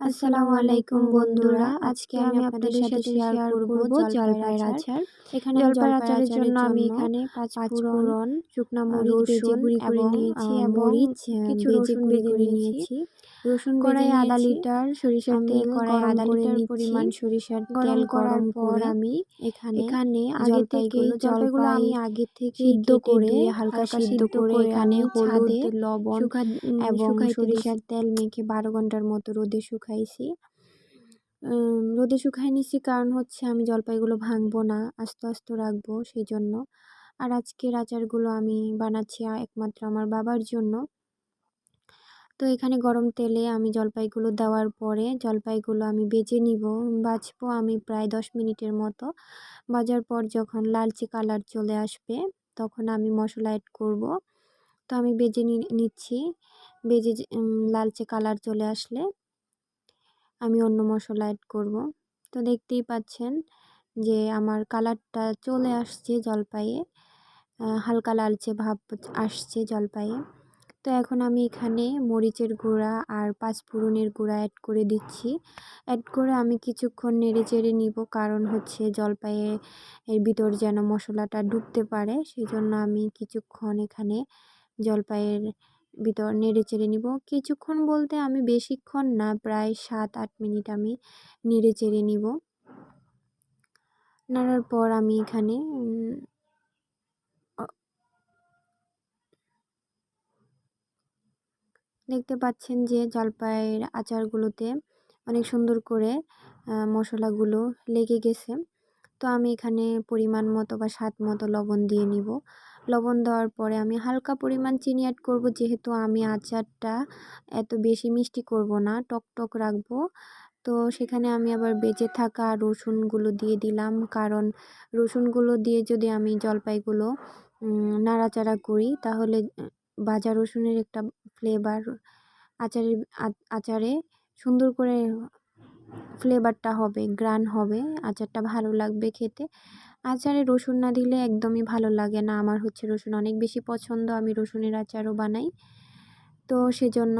আসসালামু আলাইকুম বন্ধুরা। আজকে আমি আপনাদের সাথে শেয়ার করব জলপাইয়ের আচার। এখানে জলপাইয়ের আচারের জন্য আমি এখানে পাঁচ ফোড়ন শুকনা মরিচ গুঁড়ি করে নিয়েছি মরিচ কিছু রসুন ভেজে করে নিয়েছি। রসুন কড়াই আধা লিটার সরিষার তেল কড়াই আধা লিটার পরিমাণ সরিষার তেল করার পর আমি এখানে এখানে আগে থেকে জলপাইগুলো আমি আগে থেকে সিদ্ধ করে হালকা সিদ্ধ করে এখানে হলুদ লবণ এবং সরিষার তেল মেখে বারো ঘণ্টার মতো রোদে শুকাইছি। রোদে শুকাই নিছি কারণ হচ্ছে আমি জলপাইগুলো ভাঙবো না, আস্তে আস্তে রাখব সেই জন্য আর আজকের আচারগুলো আমি বানাচ্ছি একমাত্র আমার বাবার জন্য। তো এখানে গরম তেলে আমি জলপাইগুলো দেওয়ার পরে জলপাইগুলো আমি বেজে নিব, বাজবো আমি প্রায় দশ মিনিটের মতো। বাজার পর যখন লালচে কালার চলে আসবে তখন আমি মশলা অ্যাড করব। তো আমি বেজে নিচ্ছি, বেজে লালচে কালার চলে আসলে আমি অন্য মশলা অ্যাড করব। তো দেখতেই পাচ্ছেন যে আমার কালারটা চলে আসছে জলপাইয়ে। হালকা লালচে ভাব আসছে জলপাইয়ে। তো এখন আমি এখানে মরিচের গুঁড়া আর পাঁচফোড়নের গুঁড়া অ্যাড করে দিচ্ছি। অ্যাড করে আমি কিছুক্ষণ নেড়ে চেড়ে নিব কারণ হচ্ছে জলপাইয়ে এর ভিতর যেন মশলাটা ঢুকতে পারে। সেই জন্য আমি কিছুক্ষণ এখানে জলপাইয়ের ভিতর নেড়ে চেড়ে নিব। কিছুক্ষণ বলতে আমি বেশিক্ষণ না, প্রায় সাত আট মিনিট আমি নেড়ে চেড়ে নিব। নাড়ার পর আমি এখানে দেখতে পাচ্ছেন যে জলপাইয়ের আচারগুলোতে অনেক সুন্দর করে মশলাগুলো লেগে গেছে। তো আমি এখানে পরিমাণ মতো বা স্বাদ মতো লবণ দিয়ে নিব। লবণ দেওয়ার পরে আমি হালকা পরিমাণ চিনি অ্যাড করব। যেহেতু আমি আচারটা এত বেশি মিষ্টি করব না, টক টক রাখব। তো সেখানে আমি আবার বেঁচে থাকা রসুনগুলো দিয়ে দিলাম। কারণ রসুনগুলো দিয়ে যদি আমি জলপাইগুলো নাড়াচাড়া করি, তাহলে ভাজা রসুনের একটা ফ্লেভার আচারে আচারে সুন্দর করে ফ্লেভারটা হবে, গ্রান হবে, আচারটা ভালো লাগবে খেতে। আচারে রসুন না দিলে একদমই ভালো লাগে না। আমার হচ্ছে রসুন অনেক বেশি পছন্দ, আমি রসুনের আচারও বানাই। তো সেজন্য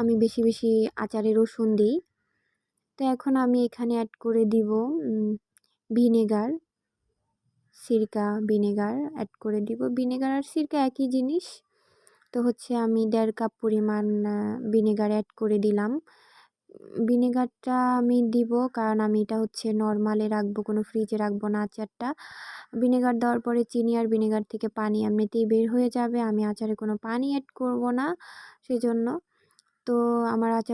আমি বেশি বেশি আচারে রসুন দিই। তো এখন আমি এখানে অ্যাড করে দিব ভিনেগার সিরকা ভিনেগার অ্যাড করে দিব। ভিনেগার আর সিরকা একই জিনিস। তো হচ্ছে আমি দেড় কাপ পরিমাণ ভিনেগার অ্যাড করে দিলাম। ভিনেগারটা আমি দিব, কারণ আমি এটা হচ্ছে নর্মালে রাখব, কোনো ফ্রিজে রাখব না আচারটা। ভিনেগার দেওয়ার পরে চিনি আর ভিনেগার থেকে পানি এমনিতেই বের হয়ে যাবে, আমি আচারে কোনো পানি অ্যাড করব না, সেজন্য। তো আমার আচার